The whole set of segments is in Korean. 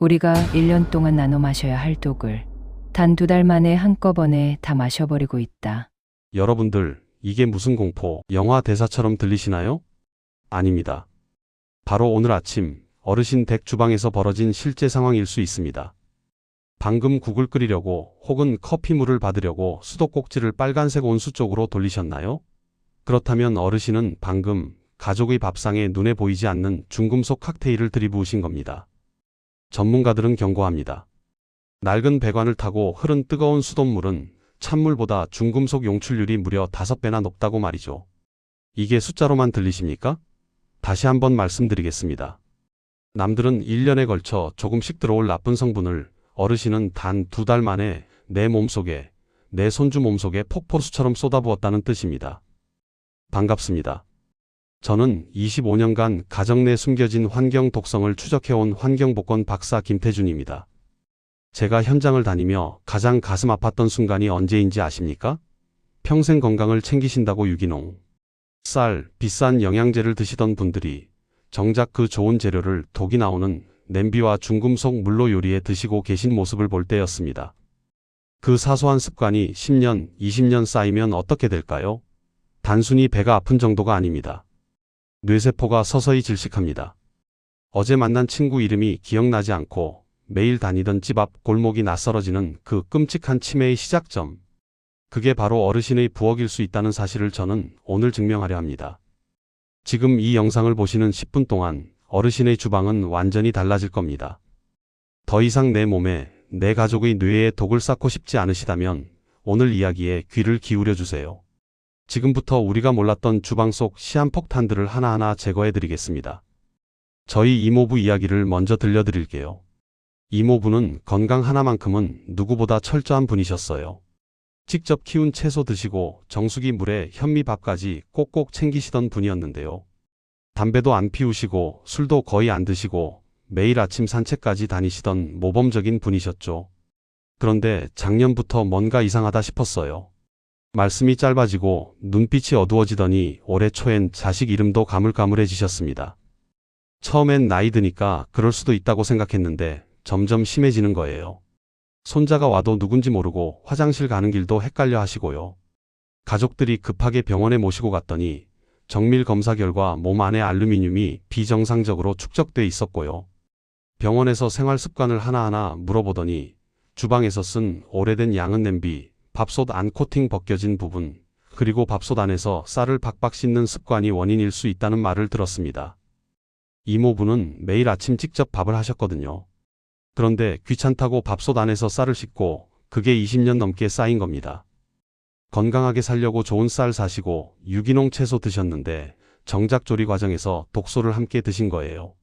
우리가 1년 동안 나눠 마셔야 할 독을 단 두 달 만에 한꺼번에 다 마셔버리고 있다. 여러분들, 이게 무슨 공포, 영화 대사처럼 들리시나요? 아닙니다. 바로 오늘 아침 어르신 댁 주방에서 벌어진 실제 상황일 수 있습니다. 방금 국을 끓이려고 혹은 커피물을 받으려고 수도꼭지를 빨간색 온수 쪽으로 돌리셨나요? 그렇다면 어르신은 방금 가족의 밥상에 눈에 보이지 않는 중금속 칵테일을 들이부으신 겁니다. 전문가들은 경고합니다. 낡은 배관을 타고 흐른 뜨거운 수돗물은 찬물보다 중금속 용출률이 무려 5배나 높다고 말이죠. 이게 숫자로만 들리십니까? 다시 한번 말씀드리겠습니다. 남들은 1년에 걸쳐 조금씩 들어올 나쁜 성분을 어르신은 단 두 달 만에 내 몸속에, 내 손주 몸속에 폭포수처럼 쏟아부었다는 뜻입니다. 반갑습니다. 저는 25년간 가정 내 숨겨진 환경 독성을 추적해온 환경복권 박사 김태준입니다. 제가 현장을 다니며 가장 가슴 아팠던 순간이 언제인지 아십니까? 평생 건강을 챙기신다고 유기농, 쌀, 비싼 영양제를 드시던 분들이 정작 그 좋은 재료를 독이 나오는 냄비와 중금속 물로 요리해 드시고 계신 모습을 볼 때였습니다. 그 사소한 습관이 10년, 20년 쌓이면 어떻게 될까요? 단순히 배가 아픈 정도가 아닙니다. 뇌세포가 서서히 질식합니다. 어제 만난 친구 이름이 기억나지 않고 매일 다니던 집 앞 골목이 낯설어지는 그 끔찍한 치매의 시작점. 그게 바로 어르신의 부엌일 수 있다는 사실을 저는 오늘 증명하려 합니다. 지금 이 영상을 보시는 10분 동안 어르신의 주방은 완전히 달라질 겁니다. 더 이상 내 몸에, 내 가족의 뇌에 독을 쌓고 싶지 않으시다면 오늘 이야기에 귀를 기울여 주세요. 지금부터 우리가 몰랐던 주방 속 시한폭탄들을 하나하나 제거해 드리겠습니다. 저희 이모부 이야기를 먼저 들려드릴게요. 이모부는 건강 하나만큼은 누구보다 철저한 분이셨어요. 직접 키운 채소 드시고 정수기 물에 현미밥까지 꼭꼭 챙기시던 분이었는데요. 담배도 안 피우시고 술도 거의 안 드시고 매일 아침 산책까지 다니시던 모범적인 분이셨죠. 그런데 작년부터 뭔가 이상하다 싶었어요. 말씀이 짧아지고 눈빛이 어두워지더니 올해 초엔 자식 이름도 가물가물해지셨습니다. 처음엔 나이 드니까 그럴 수도 있다고 생각했는데 점점 심해지는 거예요. 손자가 와도 누군지 모르고 화장실 가는 길도 헷갈려 하시고요. 가족들이 급하게 병원에 모시고 갔더니 정밀 검사 결과 몸 안에 알루미늄이 비정상적으로 축적돼 있었고요. 병원에서 생활 습관을 하나하나 물어보더니 주방에서 쓴 오래된 양은 냄비, 밥솥 안 코팅 벗겨진 부분, 그리고 밥솥 안에서 쌀을 박박 씻는 습관이 원인일 수 있다는 말을 들었습니다. 이모부는 매일 아침 직접 밥을 하셨거든요. 그런데 귀찮다고 밥솥 안에서 쌀을 씻고 그게 20년 넘게 쌓인 겁니다. 건강하게 살려고 좋은 쌀 사시고 유기농 채소 드셨는데 정작 조리 과정에서 독소를 함께 드신 거예요.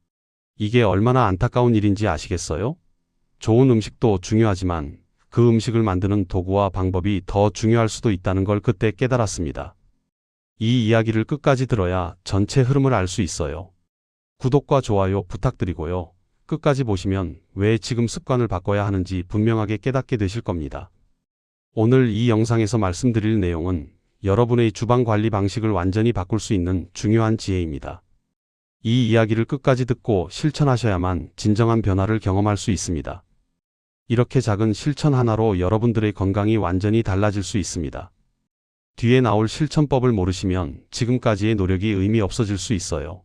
이게 얼마나 안타까운 일인지 아시겠어요? 좋은 음식도 중요하지만 그 음식을 만드는 도구와 방법이 더 중요할 수도 있다는 걸 그때 깨달았습니다. 이 이야기를 끝까지 들어야 전체 흐름을 알 수 있어요. 구독과 좋아요 부탁드리고요. 끝까지 보시면 왜 지금 습관을 바꿔야 하는지 분명하게 깨닫게 되실 겁니다. 오늘 이 영상에서 말씀드릴 내용은 여러분의 주방 관리 방식을 완전히 바꿀 수 있는 중요한 지혜입니다. 이 이야기를 끝까지 듣고 실천하셔야만 진정한 변화를 경험할 수 있습니다. 이렇게 작은 실천 하나로 여러분들의 건강이 완전히 달라질 수 있습니다. 뒤에 나올 실천법을 모르시면 지금까지의 노력이 의미 없어질 수 있어요.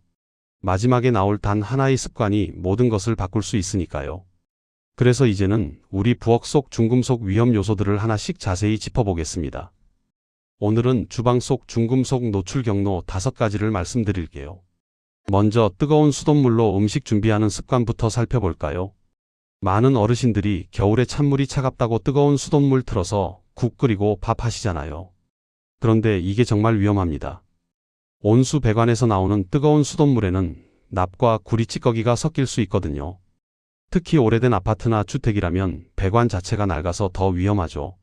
마지막에 나올 단 하나의 습관이 모든 것을 바꿀 수 있으니까요. 그래서 이제는 우리 부엌 속 중금속 위험 요소들을 하나씩 자세히 짚어보겠습니다. 오늘은 주방 속 중금속 노출 경로 다섯 가지를 말씀드릴게요. 먼저 뜨거운 수돗물로 음식 준비하는 습관부터 살펴볼까요? 많은 어르신들이 겨울에 찬물이 차갑다고 뜨거운 수돗물 틀어서 국 끓이고 밥 하시잖아요. 그런데 이게 정말 위험합니다. 온수 배관에서 나오는 뜨거운 수돗물에는 납과 구리 찌꺼기가 섞일 수 있거든요. 특히 오래된 아파트나 주택이라면 배관 자체가 낡아서 더 위험하죠.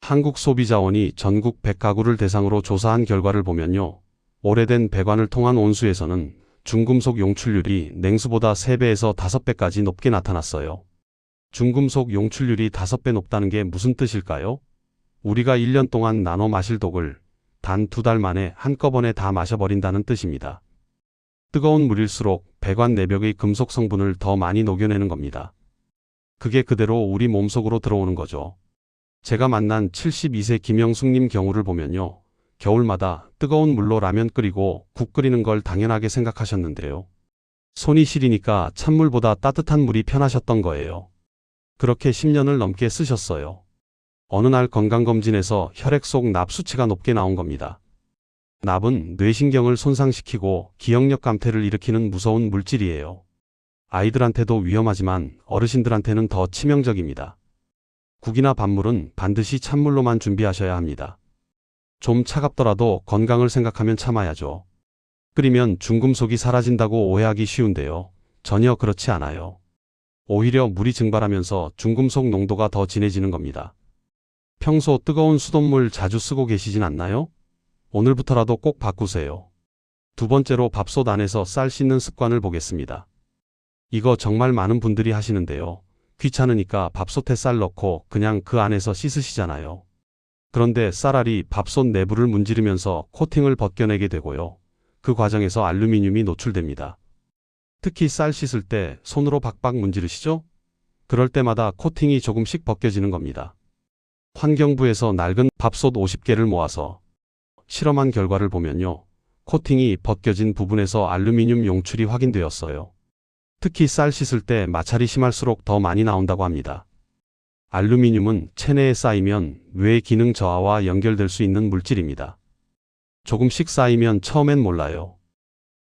한국소비자원이 전국 100가구를 대상으로 조사한 결과를 보면요. 오래된 배관을 통한 온수에서는 중금속 용출률이 냉수보다 3배에서 5배까지 높게 나타났어요. 중금속 용출률이 5배 높다는 게 무슨 뜻일까요? 우리가 1년 동안 나눠 마실 독을 단 두 달 만에 한꺼번에 다 마셔버린다는 뜻입니다. 뜨거운 물일수록 배관 내벽의 금속 성분을 더 많이 녹여내는 겁니다. 그게 그대로 우리 몸속으로 들어오는 거죠. 제가 만난 72세 김영숙님 경우를 보면요. 겨울마다 뜨거운 물로 라면 끓이고 국 끓이는 걸 당연하게 생각하셨는데요. 손이 시리니까 찬물보다 따뜻한 물이 편하셨던 거예요. 그렇게 10년을 넘게 쓰셨어요. 어느 날 건강검진에서 혈액 속 납 수치가 높게 나온 겁니다. 납은 뇌신경을 손상시키고 기억력 감퇴를 일으키는 무서운 물질이에요. 아이들한테도 위험하지만 어르신들한테는 더 치명적입니다. 국이나 밥물은 반드시 찬물로만 준비하셔야 합니다. 좀 차갑더라도 건강을 생각하면 참아야죠. 끓이면 중금속이 사라진다고 오해하기 쉬운데요. 전혀 그렇지 않아요. 오히려 물이 증발하면서 중금속 농도가 더 진해지는 겁니다. 평소 뜨거운 수돗물 자주 쓰고 계시진 않나요? 오늘부터라도 꼭 바꾸세요. 두 번째로 밥솥 안에서 쌀 씻는 습관을 보겠습니다. 이거 정말 많은 분들이 하시는데요. 귀찮으니까 밥솥에 쌀 넣고 그냥 그 안에서 씻으시잖아요. 그런데 쌀알이 밥솥 내부를 문지르면서 코팅을 벗겨내게 되고요. 그 과정에서 알루미늄이 노출됩니다. 특히 쌀 씻을 때 손으로 박박 문지르시죠? 그럴 때마다 코팅이 조금씩 벗겨지는 겁니다. 환경부에서 낡은 밥솥 50개를 모아서 실험한 결과를 보면요. 코팅이 벗겨진 부분에서 알루미늄 용출이 확인되었어요. 특히 쌀 씻을 때 마찰이 심할수록 더 많이 나온다고 합니다. 알루미늄은 체내에 쌓이면 뇌 기능 저하와 연결될 수 있는 물질입니다. 조금씩 쌓이면 처음엔 몰라요.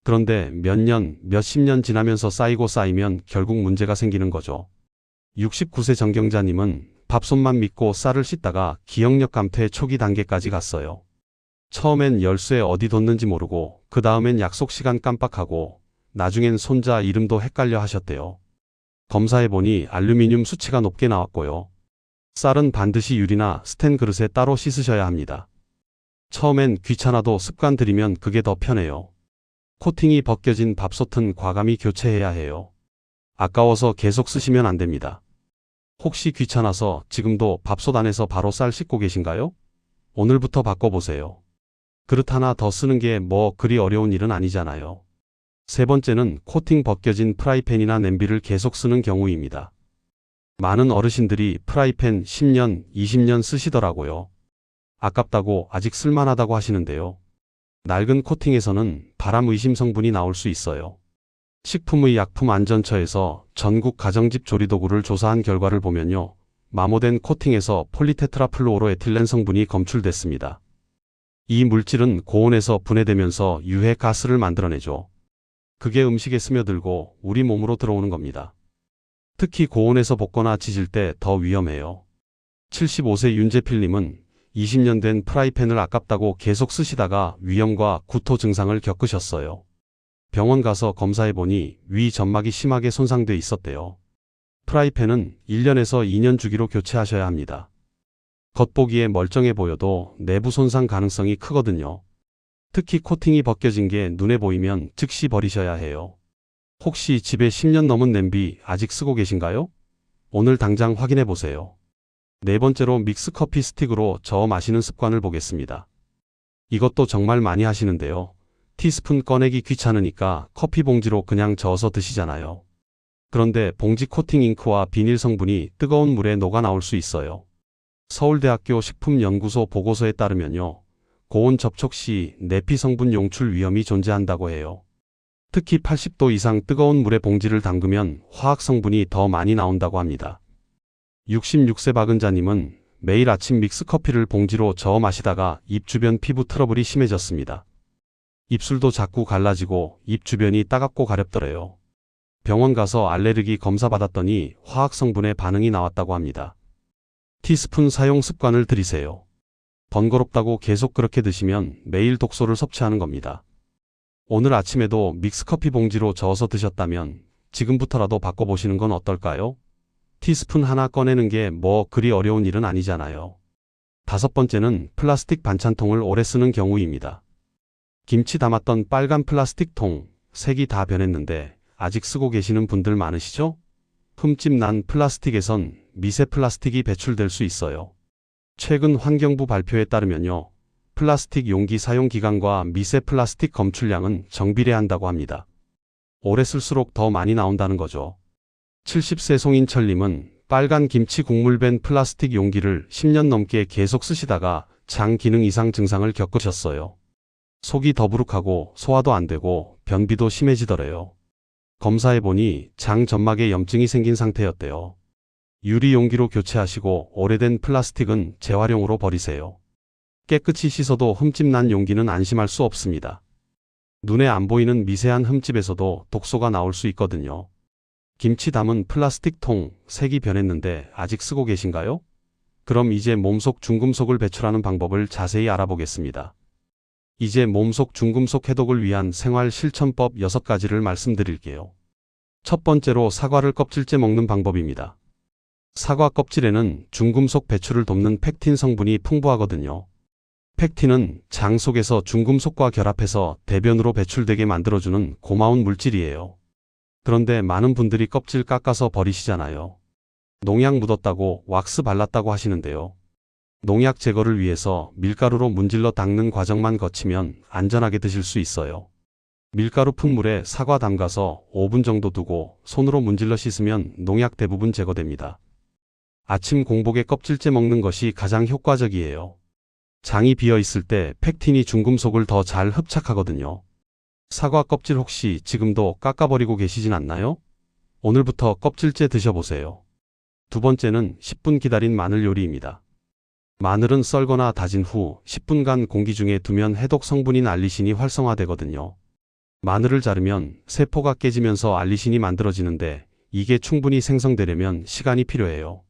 그런데 몇 년, 몇십 년 지나면서 쌓이고 쌓이면 결국 문제가 생기는 거죠. 69세 정경자님은 밥솥만 믿고 쌀을 씻다가 기억력 감퇴 초기 단계까지 갔어요. 처음엔 열쇠 어디 뒀는지 모르고 그 다음엔 약속 시간 깜빡하고 나중엔 손자 이름도 헷갈려 하셨대요. 검사해보니 알루미늄 수치가 높게 나왔고요. 쌀은 반드시 유리나 스텐 그릇에 따로 씻으셔야 합니다. 처음엔 귀찮아도 습관 들이면 그게 더 편해요. 코팅이 벗겨진 밥솥은 과감히 교체해야 해요. 아까워서 계속 쓰시면 안 됩니다. 혹시 귀찮아서 지금도 밥솥 안에서 바로 쌀 씻고 계신가요? 오늘부터 바꿔보세요. 그릇 하나 더 쓰는 게 뭐 그리 어려운 일은 아니잖아요. 세 번째는 코팅 벗겨진 프라이팬이나 냄비를 계속 쓰는 경우입니다. 많은 어르신들이 프라이팬 10년, 20년 쓰시더라고요. 아깝다고 아직 쓸만하다고 하시는데요. 낡은 코팅에서는 발암 의심 성분이 나올 수 있어요. 식품의 약품 안전처에서 전국 가정집 조리도구를 조사한 결과를 보면요. 마모된 코팅에서 폴리테트라플루오로에틸렌 성분이 검출됐습니다. 이 물질은 고온에서 분해되면서 유해 가스를 만들어내죠. 그게 음식에 스며들고 우리 몸으로 들어오는 겁니다. 특히 고온에서 볶거나 지질 때 더 위험해요. 75세 윤재필님은 20년 된 프라이팬을 아깝다고 계속 쓰시다가 위염과 구토 증상을 겪으셨어요. 병원 가서 검사해보니 위 점막이 심하게 손상돼 있었대요. 프라이팬은 1년에서 2년 주기로 교체하셔야 합니다. 겉보기에 멀쩡해 보여도 내부 손상 가능성이 크거든요. 특히 코팅이 벗겨진 게 눈에 보이면 즉시 버리셔야 해요. 혹시 집에 10년 넘은 냄비 아직 쓰고 계신가요? 오늘 당장 확인해 보세요. 네 번째로 믹스 커피 스틱으로 저어 마시는 습관을 보겠습니다. 이것도 정말 많이 하시는데요. 티스푼 꺼내기 귀찮으니까 커피 봉지로 그냥 저어서 드시잖아요. 그런데 봉지 코팅 잉크와 비닐 성분이 뜨거운 물에 녹아 나올 수 있어요. 서울대학교 식품연구소 보고서에 따르면요. 고온 접촉 시 내피 성분 용출 위험이 존재한다고 해요. 특히 80도 이상 뜨거운 물에 봉지를 담그면 화학 성분이 더 많이 나온다고 합니다. 66세 박은자님은 매일 아침 믹스커피를 봉지로 저어 마시다가 입 주변 피부 트러블이 심해졌습니다. 입술도 자꾸 갈라지고 입 주변이 따갑고 가렵더래요. 병원 가서 알레르기 검사 받았더니 화학 성분의 반응이 나왔다고 합니다. 티스푼 사용 습관을 들이세요. 번거롭다고 계속 그렇게 드시면 매일 독소를 섭취하는 겁니다. 오늘 아침에도 믹스커피 봉지로 저어서 드셨다면 지금부터라도 바꿔보시는 건 어떨까요? 티스푼 하나 꺼내는 게 뭐 그리 어려운 일은 아니잖아요. 다섯 번째는 플라스틱 반찬통을 오래 쓰는 경우입니다. 김치 담았던 빨간 플라스틱 통, 색이 다 변했는데 아직 쓰고 계시는 분들 많으시죠? 흠집 난 플라스틱에선 미세 플라스틱이 배출될 수 있어요. 최근 환경부 발표에 따르면요. 플라스틱 용기 사용 기간과 미세 플라스틱 검출량은 정비례한다고 합니다. 오래 쓸수록 더 많이 나온다는 거죠. 70세 송인철님은 빨간 김치 국물 밴 플라스틱 용기를 10년 넘게 계속 쓰시다가 장 기능 이상 증상을 겪으셨어요. 속이 더부룩하고 소화도 안 되고 변비도 심해지더래요. 검사해보니 장 점막에 염증이 생긴 상태였대요. 유리 용기로 교체하시고 오래된 플라스틱은 재활용으로 버리세요. 깨끗이 씻어도 흠집 난 용기는 안심할 수 없습니다. 눈에 안 보이는 미세한 흠집에서도 독소가 나올 수 있거든요. 김치 담은 플라스틱 통 색이 변했는데 아직 쓰고 계신가요? 그럼 이제 몸속 중금속을 배출하는 방법을 자세히 알아보겠습니다. 이제 몸속 중금속 해독을 위한 생활 실천법 6가지를 말씀드릴게요. 첫 번째로 사과를 껍질째 먹는 방법입니다. 사과 껍질에는 중금속 배출을 돕는 팩틴 성분이 풍부하거든요. 팩틴은 장 속에서 중금속과 결합해서 대변으로 배출되게 만들어주는 고마운 물질이에요. 그런데 많은 분들이 껍질 깎아서 버리시잖아요. 농약 묻었다고 왁스 발랐다고 하시는데요. 농약 제거를 위해서 밀가루로 문질러 닦는 과정만 거치면 안전하게 드실 수 있어요. 밀가루 푼물에 사과 담가서 5분 정도 두고 손으로 문질러 씻으면 농약 대부분 제거됩니다. 아침 공복에 껍질째 먹는 것이 가장 효과적이에요. 장이 비어 있을 때 팩틴이 중금속을 더 잘 흡착하거든요. 사과 껍질 혹시 지금도 깎아버리고 계시진 않나요? 오늘부터 껍질째 드셔보세요. 두 번째는 10분 기다린 마늘 요리입니다. 마늘은 썰거나 다진 후 10분간 공기 중에 두면 해독 성분인 알리신이 활성화되거든요. 마늘을 자르면 세포가 깨지면서 알리신이 만들어지는데 이게 충분히 생성되려면 시간이 필요해요.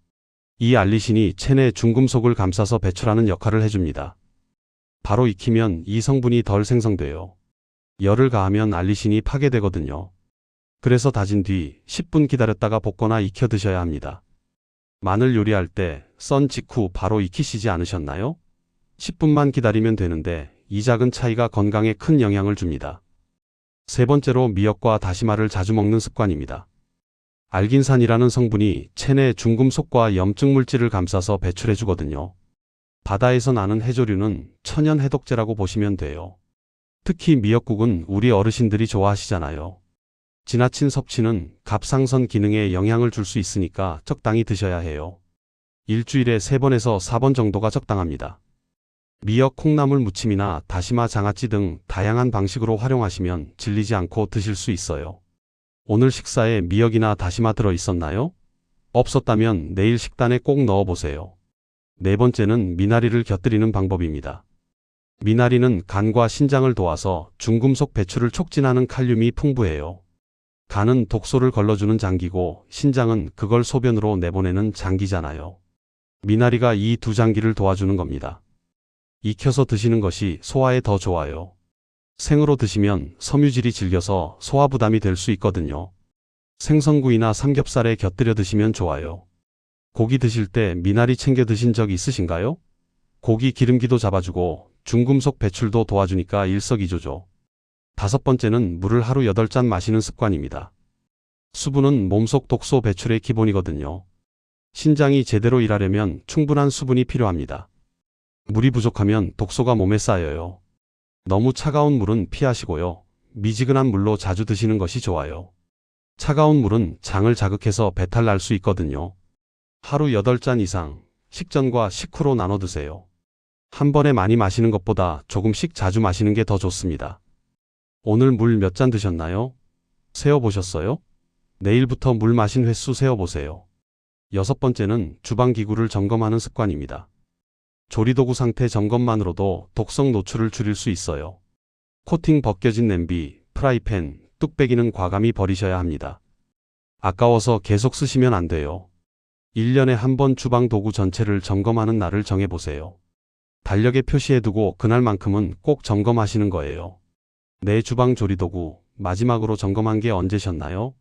이 알리신이 체내 중금속을 감싸서 배출하는 역할을 해줍니다. 바로 익히면 이 성분이 덜 생성돼요. 열을 가하면 알리신이 파괴되거든요. 그래서 다진 뒤 10분 기다렸다가 볶거나 익혀 드셔야 합니다. 마늘 요리할 때 썬 직후 바로 익히시지 않으셨나요? 10분만 기다리면 되는데 이 작은 차이가 건강에 큰 영향을 줍니다. 세 번째로 미역과 다시마를 자주 먹는 습관입니다. 알긴산이라는 성분이 체내 중금속과 염증 물질을 감싸서 배출해 주거든요. 바다에서 나는 해조류는 천연 해독제라고 보시면 돼요. 특히 미역국은 우리 어르신들이 좋아하시잖아요. 지나친 섭취는 갑상선 기능에 영향을 줄 수 있으니까 적당히 드셔야 해요. 일주일에 3번에서 4번 정도가 적당합니다. 미역 콩나물 무침이나 다시마 장아찌 등 다양한 방식으로 활용하시면 질리지 않고 드실 수 있어요. 오늘 식사에 미역이나 다시마 들어 있었나요? 없었다면 내일 식단에 꼭 넣어 보세요. 네 번째는 미나리를 곁들이는 방법입니다. 미나리는 간과 신장을 도와서 중금속 배출을 촉진하는 칼륨이 풍부해요. 간은 독소를 걸러주는 장기고 신장은 그걸 소변으로 내보내는 장기잖아요. 미나리가 이 두 장기를 도와주는 겁니다. 익혀서 드시는 것이 소화에 더 좋아요. 생으로 드시면 섬유질이 질겨서 소화 부담이 될 수 있거든요. 생선구이나 삼겹살에 곁들여 드시면 좋아요. 고기 드실 때 미나리 챙겨 드신 적 있으신가요? 고기 기름기도 잡아주고 중금속 배출도 도와주니까 일석이조죠. 다섯 번째는 물을 하루 8잔 마시는 습관입니다. 수분은 몸속 독소 배출의 기본이거든요. 신장이 제대로 일하려면 충분한 수분이 필요합니다. 물이 부족하면 독소가 몸에 쌓여요. 너무 차가운 물은 피하시고요. 미지근한 물로 자주 드시는 것이 좋아요. 차가운 물은 장을 자극해서 배탈 날 수 있거든요. 하루 8잔 이상 식전과 식후로 나눠 드세요. 한 번에 많이 마시는 것보다 조금씩 자주 마시는 게 더 좋습니다. 오늘 물 몇 잔 드셨나요? 세어 보셨어요? 내일부터 물 마신 횟수 세어 보세요. 여섯 번째는 주방 기구를 점검하는 습관입니다. 조리도구 상태 점검만으로도 독성 노출을 줄일 수 있어요. 코팅 벗겨진 냄비, 프라이팬, 뚝배기는 과감히 버리셔야 합니다. 아까워서 계속 쓰시면 안 돼요. 1년에 한 번 주방 도구 전체를 점검하는 날을 정해보세요. 달력에 표시해두고 그날만큼은 꼭 점검하시는 거예요. 내 주방 조리도구 마지막으로 점검한 게 언제셨나요?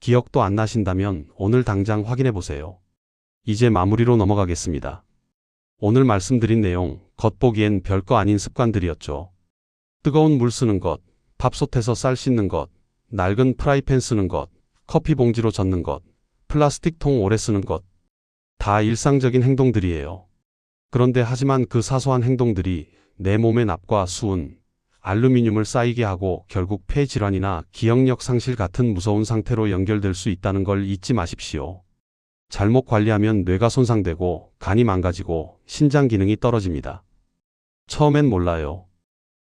기억도 안 나신다면 오늘 당장 확인해 보세요. 이제 마무리로 넘어가겠습니다. 오늘 말씀드린 내용 겉보기엔 별거 아닌 습관들이었죠. 뜨거운 물 쓰는 것, 밥솥에서 쌀 씻는 것, 낡은 프라이팬 쓰는 것, 커피 봉지로 젓는 것, 플라스틱 통 오래 쓰는 것. 다 일상적인 행동들이에요. 그런데 하지만 그 사소한 행동들이 내 몸의 납과 수은, 알루미늄을 쌓이게 하고 결국 폐 질환이나 기억력 상실 같은 무서운 상태로 연결될 수 있다는 걸 잊지 마십시오. 잘못 관리하면 뇌가 손상되고 간이 망가지고 신장 기능이 떨어집니다. 처음엔 몰라요.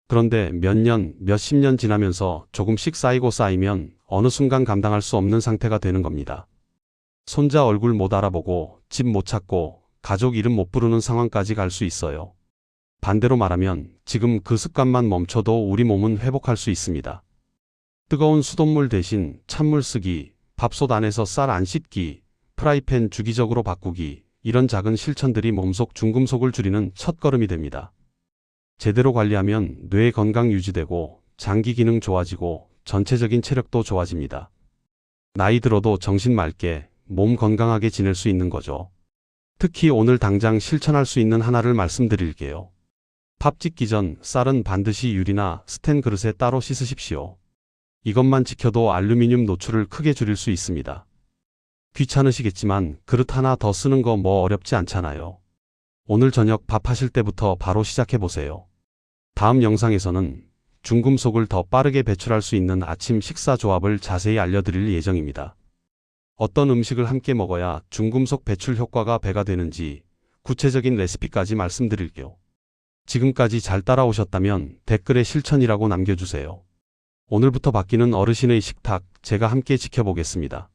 그런데 몇 년, 몇십 년 지나면서 조금씩 쌓이고 쌓이면 어느 순간 감당할 수 없는 상태가 되는 겁니다. 손자 얼굴 못 알아보고 집 못 찾고 가족 이름 못 부르는 상황까지 갈 수 있어요. 반대로 말하면 지금 그 습관만 멈춰도 우리 몸은 회복할 수 있습니다. 뜨거운 수돗물 대신 찬물 쓰기, 밥솥 안에서 쌀 안 씻기, 프라이팬 주기적으로 바꾸기, 이런 작은 실천들이 몸속 중금속을 줄이는 첫 걸음이 됩니다. 제대로 관리하면 뇌 건강 유지되고 장기 기능 좋아지고 전체적인 체력도 좋아집니다. 나이 들어도 정신 맑게 몸 건강하게 지낼 수 있는 거죠. 특히 오늘 당장 실천할 수 있는 하나를 말씀드릴게요. 밥 짓기 전 쌀은 반드시 유리나 스텐 그릇에 따로 씻으십시오. 이것만 지켜도 알루미늄 노출을 크게 줄일 수 있습니다. 귀찮으시겠지만 그릇 하나 더 쓰는 거 뭐 어렵지 않잖아요. 오늘 저녁 밥 하실 때부터 바로 시작해 보세요. 다음 영상에서는 중금속을 더 빠르게 배출할 수 있는 아침 식사 조합을 자세히 알려드릴 예정입니다. 어떤 음식을 함께 먹어야 중금속 배출 효과가 배가 되는지 구체적인 레시피까지 말씀드릴게요. 지금까지 잘 따라오셨다면 댓글에 실천이라고 남겨주세요. 오늘부터 바뀌는 어르신의 식탁 제가 함께 지켜보겠습니다.